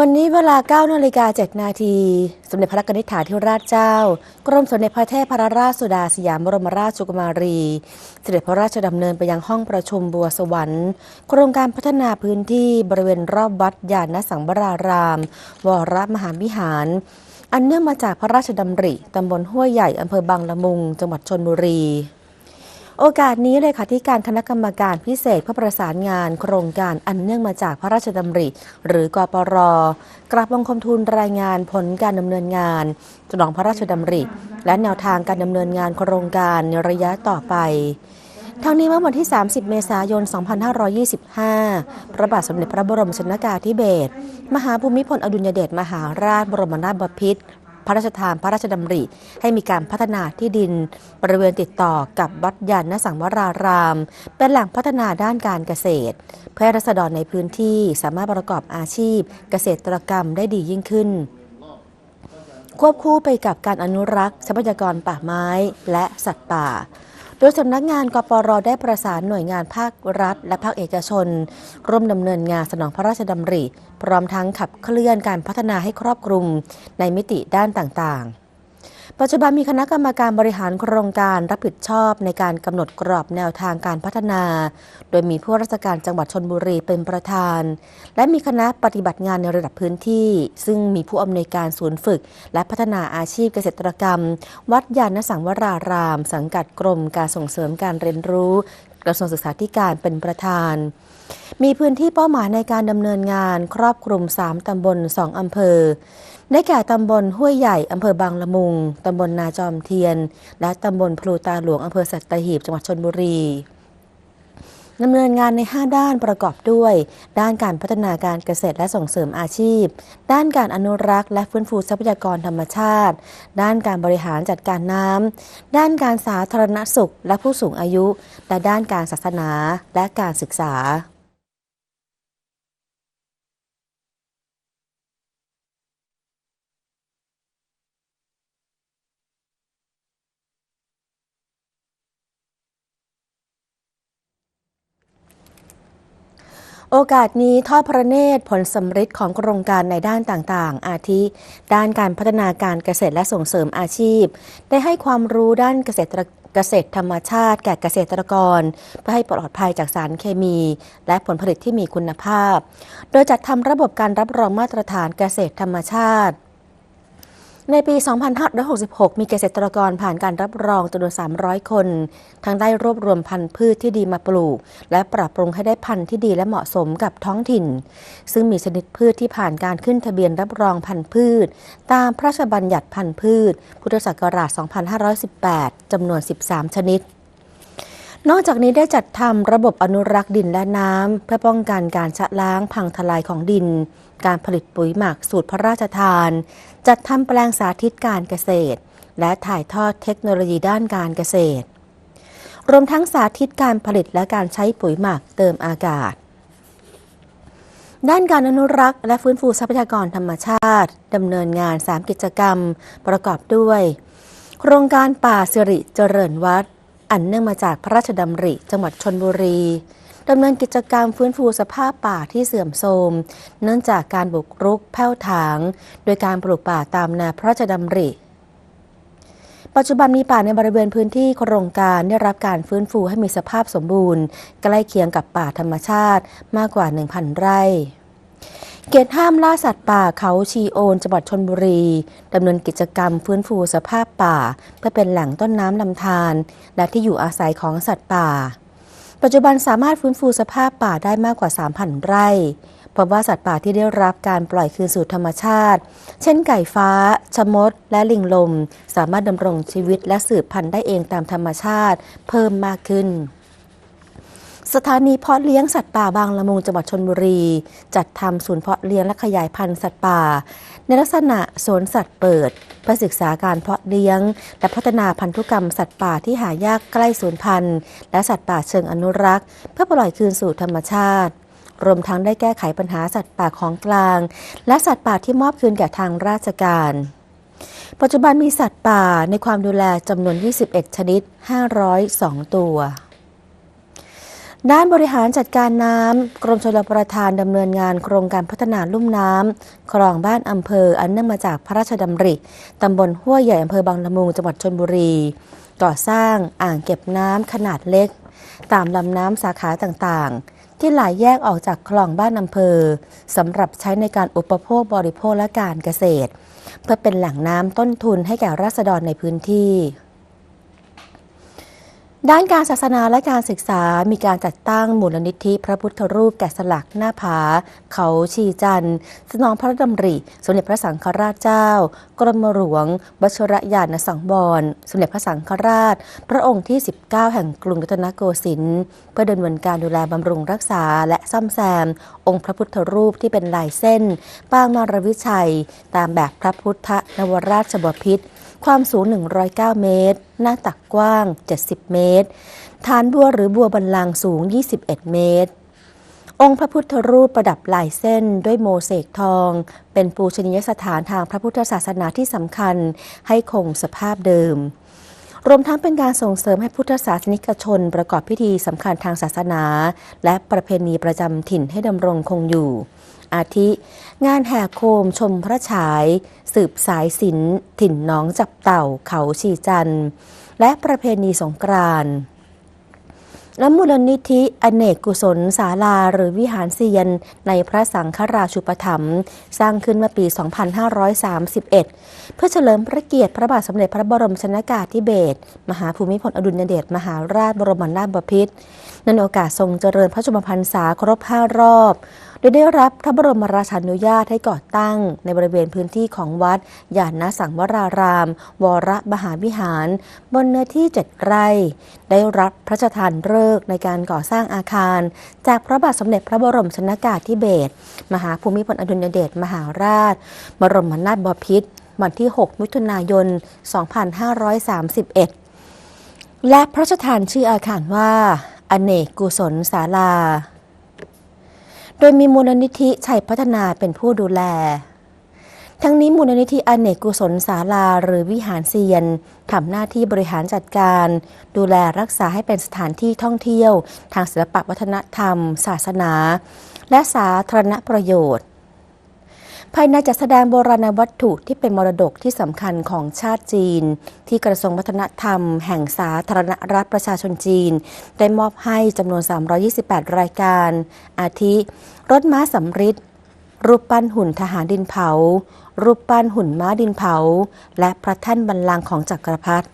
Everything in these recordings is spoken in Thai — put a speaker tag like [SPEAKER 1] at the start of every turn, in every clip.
[SPEAKER 1] วันนี้เวลา9นาฬิกา7นาที สมเด็จพระนิษฐาธิราชเจ้า กรมสมเด็จพระเทพรราชสุดาสยามบรมราชกุมารี เสด็จพระราชดำเนินไปยังห้องประชุมบัวสวรรค์ โครงการพัฒนาพื้นที่บริเวณรอบวัดยานสังวราราม วรมหาวิหาร อันเนื่องมาจากพระราชดำริ ตำบลห้วยใหญ่อำเภอบางละมุง จังหวัดชนบุรี โอกาสนี้เลยค่ะที่การคณะกรรมการพิเศษเพื่อประสานงานโครงการอันเนื่องมาจากพระราชดำริ หรือกปรกราบบังคมทูลรายงานผลการดำเนินงานสนองพระราชดำริ และแนวทางการดำเนินงานโครงการในระยะต่อไปทั้งนี้เมื่อวันที่ 30 เมษายน 2525 พระบาทสมเด็จพระบรมชนกาธิเบศร มหาภูมิพลอดุลยเดชมหาราชบรมนาถบพิตร พระราชทานพระราชดำริ ให้มีการพัฒนาที่ดินบริเวณติดต่อกับวัดยานนสังวราราม เป็นแหล่งพัฒนาด้านการเกษตร เพื่อรัษฎรในพื้นที่สามารถประกอบอาชีพ เกษตรกรรมได้ดียิ่งขึ้นควบคู่ไปกับการอนุรักษ์ทรัพยากรป่าไม้และสัตว์ป่า ดยสำนักงานกปรได้ประสานหน่วยงานภาครัฐ และภาคเอกชน ร่วมดำเนินงานสนองพระราชดำริ พร้อมทั้งขับเคลื่อนการพัฒนาให้ครอบคลุมในมิติด้านต่างๆ ปัจจุบันมีคณะกรรมการบริหารโครงการรับผิดชอบในการกำหนดกรอบแนวทางการพัฒนา โดยมีผู้ราชการจังหวัดชนบุรีเป็นประธาน และมีคณะปฏิบัติงานในระดับพื้นที่ ซึ่งมีผู้อำนวยการศูนย์ฝึก และพัฒนาอาชีพเกษตรกรรม วัดยานสังวราราม สังกัดกรมการส่งเสริมการเรียนรู้กระทรวงศึกษาธิการเป็นประธาน มีพื้นที่เป้าหมายในการดำเนินงานครอบคลุม 3 ตำบล 2 อำเภอ ได้แก่ตำบลห้วยใหญ่อำเภอบางละมุง ตำบลนาจอมเทียน และตำบลพลูตาหลวงอำเภอสัตหีบจังหวัดชนบุรีดำเนินงานใน 5 ด้านประกอบด้วย ด้านการพัฒนาการเกษตรและส่งเสริมอาชีพ ด้านการอนุรักษ์และฟื้นฟูทรัพยากรธรรมชาติ ด้านการบริหารจัดการน้ำ ด้านการสาธารณสุขและผู้สูงอายุ และด้านการศาสนาและการศึกษา โอกาสนี้ทอดพระเนตรผลสำฤทธิ์ของโครงการในด้านต่างๆ อาทิ ด้านการพัฒนาการเกษตรและส่งเสริมอาชีพ ได้ให้ความรู้ด้านเกษตรเกษตรธรรมชาติ แก่เกษตรกรเพื่อให้ปลอดภัยจากสารเคมี และผลผลิตที่มีคุณภาพ โดยจัดทำระบบการรับรองมาตรฐานเกษตรธรรมชาติ ในปี 2566 มีเกษตรกรผ่านการรับรองจำนวน 300 คน ทั้งได้รวบรวมพันธุ์พืชที่ดีมาปลูก และปรับปรุงให้ได้พันธุ์ที่ดีและเหมาะสมกับท้องถิ่น ซึ่งมีชนิดพืชที่ผ่านการขึ้นทะเบียนรับรองพันธุ์พืช ตามพระราชบัญญัติพันธุ์พืช พุทธศักราช 2518 จำนวน 13 ชนิด นอกจากนี้ได้จัดทำระบบอนุรักษ์ดินและน้ำเพื่อป้องกันการชะล้างพังทลายของดิน การผลิตปุ๋ยหมักสูตรพระราชทาน จัดทำแปลงสาธิตการเกษตร และถ่ายทอดเทคโนโลยีด้านการเกษตร รวมทั้งสาธิตการผลิตและการใช้ปุ๋ยหมักเติมอากาศ ด้านการอนุรักษ์และฟื้นฟูทรัพยากรธรรมชาติดำเนินงาน 3 กิจกรรม ประกอบด้วย โครงการป่าสิริเจริญวัด อันเนื่องมาจากพระราชดำริจังหวัดชนบุรีดำเนินกิจกรรมฟื้นฟูสภาพป่าที่เสื่อมโทรม เนื่องจากการบุกรุกแผ้วถาง โดยการปลูกป่าตามแนวพระราชดำริ ปัจจุบันมีป่าในบริเวณพื้นที่โครงการได้รับการฟื้นฟูให้มีสภาพสมบูรณ์ ใกล้เคียงกับป่าธรรมชาติมากกว่า 1,000 ไร่ เขตห้ามล่าสัตว์ป่าเขาชีโอนจังหวัดชนบุรีดำเนินกิจกรรมฟื้นฟูสภาพป่า เพื่อเป็นแหล่งต้นน้ำลำธารและที่อยู่อาศัยของสัตว์ป่า ปัจจุบันสามารถฟื้นฟูสภาพป่าได้มากกว่า 3,000 ไร่พบว่าสัตว์ป่าที่ได้รับการปล่อยคืนสู่ธรรมชาติ เช่นไก่ฟ้า ชมด และลิงลม สามารถดำรงชีวิตและสืบพันธุ์ได้เองตามธรรมชาติ เพิ่มมากขึ้น สถานีเพาะเลี้ยงสัตว์ป่าบางละมุงจังหวัดชนบุรี จัดทำศูนย์เพาะเลี้ยงและขยายพันธุ์สัตว์ป่า ในลักษณะสวนสัตว์เปิดเพื่อศึกษาการเพาะเลี้ยง และพัฒนาพันธุกรรมสัตว์ป่าที่หายากใกล้สูญพันธุ์และสัตว์ป่าเชิงอนุรักษ์ เพื่อปล่อยคืนสู่ธรรมชาติ รวมทั้งได้แก้ไขปัญหาสัตว์ป่าของกลาง และสัตว์ป่าที่มอบคืนแก่ทางราชการปัจจุบันมีสัตว์ป่าในความดูแลจำนวน 21 ชนิด 502 ตัว ด้านบริหารจัดการน้ำกรมชลประทานดำเนินงานโครงการพัฒนาลุ่มน้ำคลองบ้านอำเภออันเนื่องมาจากพระราชดำริตำบลห้วยใหญ่อำเภอบางละมุงจังหวัดชนบุรี ก่อสร้างอ่างเก็บน้ำขนาดเล็ก ตามลำน้ำสาขาต่างๆ ที่ไหลแยกออกจากคลองบ้านอำเภอสำหรับใช้ในการอุปโภคบริโภคและการเกษตร เพื่อเป็นแหล่งน้ำต้นทุนให้แก่ราษฎรในพื้นที่ ด้านการศาสนาและการศึกษา มีการจัดตั้งมูลนิธิพระพุทธรูปแกะสลักหน้าผา เขาชีจันทร์สนองพระดำริ สมเด็จพระสังฆราชเจ้า กรมหลวงวชรยานสังวรสมเด็จพระสังฆราช พระองค์ที่ 19 แห่งกรุงรัตนโกสินทร์เพื่อดำเนินการดูแลบำรุงรักษาและซ่อมแซม องค์พระพุทธรูปที่เป็นลายเส้น ปางมารวิชัย ตามแบบพระพุทธนวราชบพิตร ความสูง 109 เมตร หน้าตักกว้าง 70 เมตร ฐานบัวหรือบัวบันลังสูง 21 เมตร องค์พระพุทธรูปประดับลายเส้นด้วยโมเสกทอง เป็นปูชนียสถานทางพระพุทธศาสนาที่สำคัญให้คงสภาพเดิมรวมทั้งเป็นการส่งเสริมให้พุทธศาสนิกชน ประกอบพิธีสำคัญทางศาสนา และประเพณีประจำถิ่นให้ดำรงคงอยู่ อาทิ งานแห่โคมชมพระฉาย สืบสายศิลป์ถิ่นน้องจับเต่าเขาชีจันและประเพณีสงกรานต์และมูลนิธิอเนกกุศลศาลาหรือวิหารเซียน ในพระสังฆราชุปถัมภ์สร้างขึ้นเมื่อปี 2531 เพื่อเฉลิมพระเกียรติพระบาทสมเด็จพระบรมชนากาธิเบศรมหาภูมิพลอดุลยเดชมหาราชบรมนาถบพิตรในโอกาสทรงเจริญพระชนมพรรษาครบ 5 รอบ โดยได้รับพระบรมราชานุญาตให้ก่อตั้ง ในบริเวณพื้นที่ของวัดยานนสังวราราม วรมหาวิหาร บนเนื้อที่ 7 ไร่ ได้รับพระราชทานฤกษ์ในการก่อสร้างอาคาร จากพระบาทสมเด็จพระบรมชนากาธิเบศรมหาภูมิพลอดุลยเดชมหาราช บรมนาถบพิตรวันที่ 6 มิถุนายน 2531และพระราชทานชื่ออาคารว่า อเนกกุศลศาลา ดยมีมูลนิธิชัยพัฒนาเป็นผู้ดูแล ทั้งนี้มูลนิธิอเนกกุศลศาลาหรือวิหารเซียนทำหน้าที่บริหารจัดการ ดูแลรักษาให้เป็นสถานที่ท่องเที่ยว ทางศิลปวัฒนธรรม ศาสนา และสาธารณประโยชน์ ภายในจัดแสดงโบราณวัตถุที่เป็นมรดกที่สำคัญของชาติจีน ที่กระทรวงวัฒนธรรม แห่งสาธารณรัฐประชาชนจีน ได้มอบให้จำนวน 328 รายการ อาทิ รถม้าสำริดรูปปั้นหุ่นทหารดินเผา รูปปั้นหุ่นม้าดินเผา และพระแท่นบัลลังของจักรพรรดิ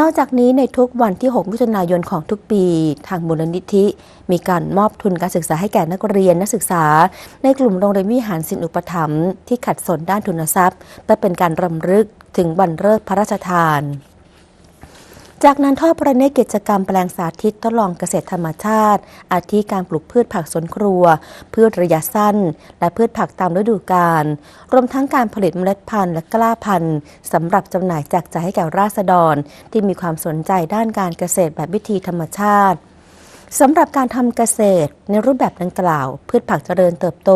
[SPEAKER 1] นอกจากนี้ในทุกวันที่ 6 มิถุนายนของทุกปี ทางมูลนิธิ มีการมอบทุนการศึกษาให้แก่นักเรียนนักศึกษา ในกลุ่มโรงเรียนวิหารศิลปอุปถัมภ์ที่ขัดสนด้านทุนทรัพย์เพื่อเป็นการรำลึกถึงวันเลิกพระราชทาน จากนั้นทอดประเนตรกิจกรรมแปลงสาธิตทดลองเกษตรธรรมชาติ อาทิการปลูกพืชผักสวนครัว พืชระยะสั้น และพืชผักตามฤดูกาลรวมทั้งการผลิตเมล็ดพันธุ์และกล้าพันธุ์สำหรับจำหน่ายแจกจ่ายให้แก่ราษฎร ที่มีความสนใจด้านการเกษตรแบบวิธีธรรมชาติ สำหรับการทำเกษตรในรูปแบบดังกล่าว พืชผักเจริญเติบโต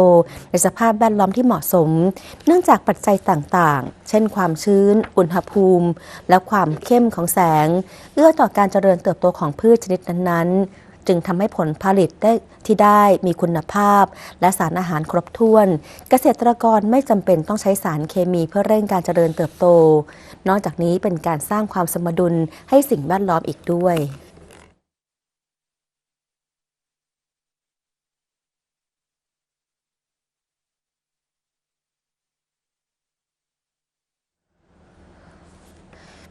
[SPEAKER 1] ในสภาพแวดล้อมที่เหมาะสม เนื่องจากปัจจัยต่างๆ เช่นความชื้น อุณหภูมิ และความเข้มของแสง เอื้อต่อการเจริญเติบโตของพืชชนิดนั้นๆ จึงทำให้ผลผลิตได้ที่ได้มีคุณภาพ และสารอาหารครบถ้วน เกษตรกรไม่จำเป็นต้องใช้สารเคมีเพื่อเร่งการเจริญเติบโต นอกจากนี้เป็นการสร้างความสมดุลให้สิ่งแวดล้อมอีกด้วย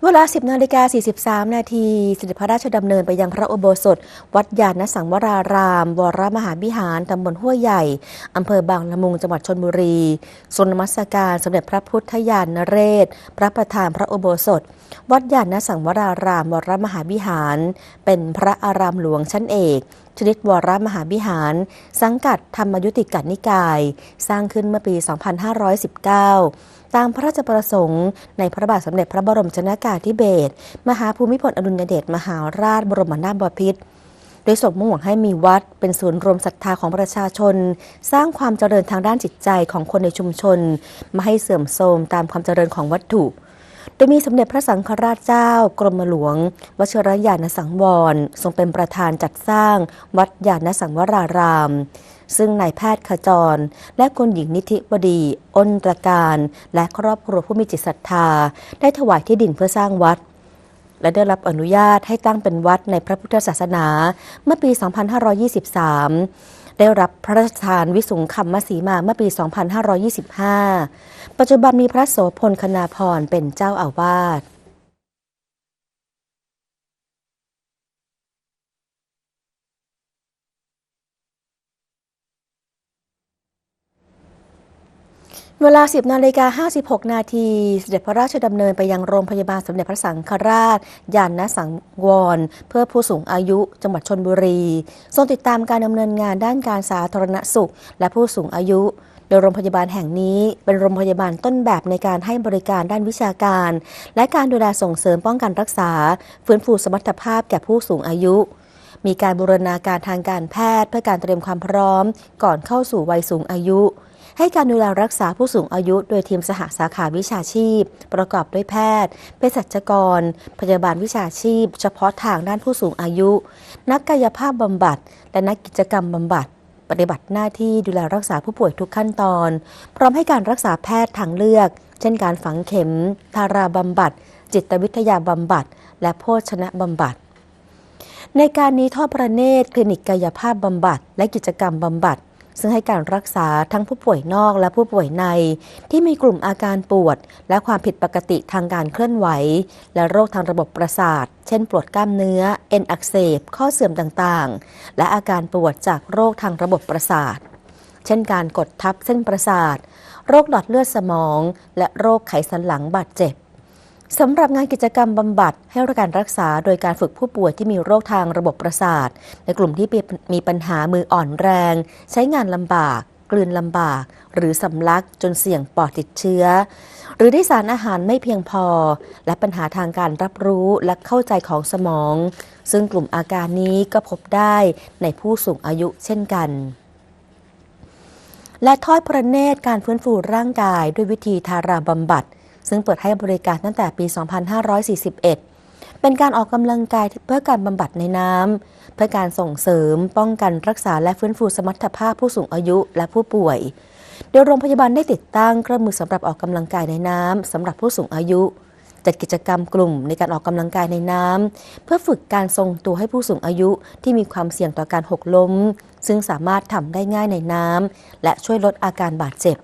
[SPEAKER 1] เวลา 10นาฬิกา43 นาทีเสด็จพระราชดำเนินไปยังพระอุโบสถ วัดยานสังวราราม วรมหาวิหาร ตำบลห้วยใหญ่ อำเภอบางละมุง จังหวัดชนบุรีทรงนมัสการสมเด็จพระพุทธยานนเรศ พระประธานพระอุโบสถ วัดยานสังวราราม วรมหาวิหาร เป็นพระอารามหลวงชั้นเอก ชนิดวรมหาวิหาร สังกัดธรรมยุติกันิกาย สร้างขึ้นเมื่อปี 2519 ตามพระราชประสงค์ในพระบาทสมเด็จพระบรมชนากาธิเบศรมหาภูมิพลอดุลยเดชมหาราชบรมนาถบพิตรโดยส่งมุ่งหวังให้มีวัดเป็นศูนย์รวมศรัทธาของประชาชน สร้างความเจริญทางด้านจิตใจของคนในชุมชน ไม่ให้เสื่อมโทรมตามความเจริญของวัตถุ โดยมีสมเด็จพระสังฆราชเจ้ากรมหลวง วชิรยานสังวร ทรงเป็นประธานจัดสร้าง วัดยานสังวราราม ซึ่งนายแพทย์ขจร และคุณหญิงนิธิบดีอ้นตรการ และครอบครัวผู้มีจิตศรัทธา ได้ถวายที่ดินเพื่อสร้างวัดและได้รับอนุญาตให้ตั้งเป็นวัดในพระพุทธศาสนาเมื่อปี 2523 ได้รับพระราชทานวิสุงคัมมสีมาเมื่อปี 2525 ปัจจุบันมีพระโสพลคณาพรเป็นเจ้าอาวาส เวลา 10นาฬิกา56 นาที เสด็จพระราชดำเนินไปยังโรงพยาบาลสมเด็จพระสังฆราช ยานนสังวร เพื่อผู้สูงอายุจังหวัดชนบุรี ทรงติดตามการดำเนินงานด้านการสาธารณสุข และผู้สูงอายุ โดยโรงพยาบาลแห่งนี้เป็นโรงพยาบาลต้นแบบในการให้บริการด้านวิชาการ และการดูแลส่งเสริมป้องกันรักษา ฟื้นฟูสมรรถภาพแก่ผู้สูงอายุมีการบูรณาการทางการแพทย์เพื่อการเตรียมความพร้อม ก่อนเข้าสู่วัยสูงอายุ ให้การดูแลรักษาผู้สูงอายุโดยทีมสหสาขาวิชาชีพ ประกอบด้วยแพทย์เภสัชกร พยาบาลวิชาชีพ เฉพาะทางด้านผู้สูงอายุ นักกายภาพบำบัด และนักกิจกรรมบำบัดปฏิบัติหน้าที่ดูแลรักษาผู้ป่วยทุกขั้นตอน พร้อมให้การรักษาแพทย์ทางเลือก เช่นการฝังเข็ม ทาราบำบัด จิตวิทยาบำบัด และโภชนะบำบัด ในการนี้ทอดพระเนตรคลินิกกายภาพบำบัด และกิจกรรมบำบัด ซึ่งให้การรักษาทั้งผู้ป่วยนอกและผู้ป่วยใน ที่มีกลุ่มอาการปวด และความผิดปกติทางการเคลื่อนไหว และโรคทางระบบประสาท เช่นปวดกล้ามเนื้อ เอ็นอักเสบ ข้อเสื่อมต่างๆ และอาการปวดจากโรคทางระบบประสาท เช่นการกดทับเส้นประสาท โรคหลอดเลือดสมอง และโรคไขสันหลังบาดเจ็บ สำหรับงานกิจกรรมบำบัดให้การรักษาโดยการฝึกผู้ป่วยที่มีโรคทางระบบประสาท ในกลุ่มที่มีปัญหามืออ่อนแรง ใช้งานลำบาก กลืนลำบาก หรือสำลักจนเสี่ยงปอดติดเชื้อ หรือได้สารอาหารไม่เพียงพอ และปัญหาทางการรับรู้และเข้าใจของสมอง ซึ่งกลุ่มอาการนี้ก็พบได้ในผู้สูงอายุเช่นกันและทอดพระเนตรการฟื้นฟูร่างกายด้วยวิธีทาราบำบัด ซึ่งเปิดให้บริการตั้งแต่ปี 2541 เป็นการออกกำลังกายเพื่อการบำบัดในน้ำ เพื่อการส่งเสริม ป้องกันรักษาและฟื้นฟูสมรรถภาพผู้สูงอายุและผู้ป่วย โดยโรงพยาบาลได้ติดตั้งเครื่องมือสำหรับออกกำลังกายในน้ำสำหรับผู้สูงอายุจัดกิจกรรมกลุ่มในการออกกำลังกายในน้ำเพื่อฝึกการทรงตัวให้ผู้สูงอายุที่มีความเสี่ยงต่อการหกล้ม ซึ่งสามารถทำได้ง่ายในน้ำและช่วยลดอาการบาดเจ็บ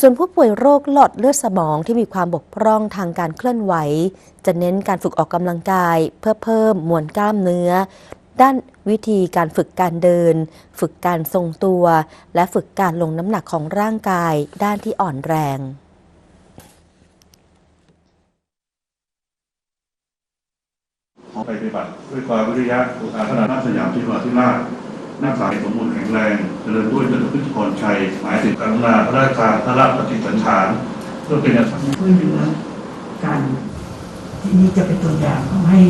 [SPEAKER 1] ส่วนผู้ป่วยโรคหลอดเลือดสมองที่มีความบกพร่องทางการเคลื่อนไหว จะเน้นการฝึกออกกำลังกาย เพื่อเพิ่มมวลกล้ามเนื้อ ด้านวิธีการฝึกการเดิน ฝึกการทรงตัว และฝึกการลงน้ำหนักของร่างกายด้านที่อ่อนแรง
[SPEAKER 2] ไปปฏิบัติด้วยความวิริยะอุตสาหขนาดนักสยามที่วาธิราชนักสายสมบูรณ์แข็งแรง เจริญด้วยจตุพิชกรชัยหมายถึงกรุณาพระราชทานพระราชปฏิสัญชานเพื่อเป็นอาสา
[SPEAKER 3] ช่วยเหลือกันที่นี่จะเป็นตัวอย่างของให้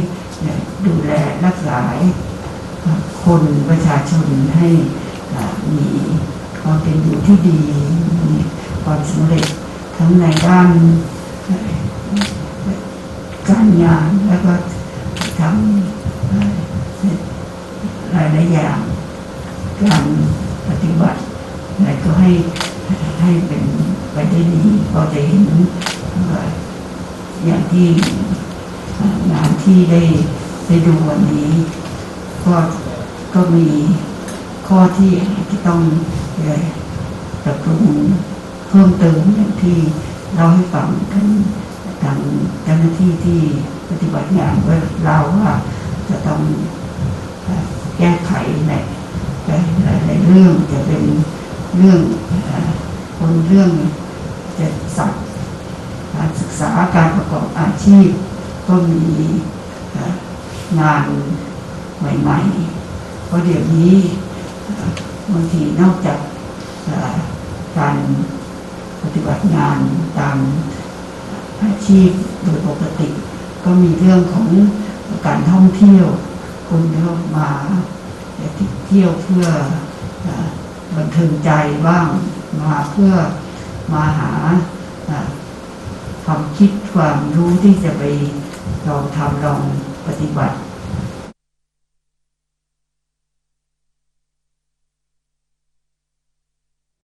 [SPEAKER 3] ดูแลรักษาคนประชาชนให้มีความเป็นอยู่ที่ดีมีความสำเร็จทั้งในด้านการงานแล้วก็ทำเอ่อหลายหลายๆอย่างการ ปฏิบัติอะไรก็ให้ให้เป็นไปได้ดีพอจะเห็นอย่างที่งานที่ได้ได้ดูวันนี้ก็ก็มีข้อที่ที่ต้องปรับปรุงเพิ่มเติมอย่างที่เราให้ฟังกันทางเจ้าหน้าที่ที่ปฏิบัติงานว่าเราว่าจะต้องแก้ไขใน หลายหลายๆเรื่องจะเป็นเรื่องคนเรื่องจะสัตว์การศึกษาการประกอบอาชีพ ก็มีงานใหม่ๆเพราะเดี๋ยวนี้บางทีนอกจากการปฏิบัติงานตามอาชีพโดยปกติ ก็มีเรื่องของการท่องเที่ยวคนก็มา เที่ยวเพื่อบันเทิงใจบ้างมาเพื่อมาหาความคิดความรู้ที่จะไปลองทำลองปฏิบัติ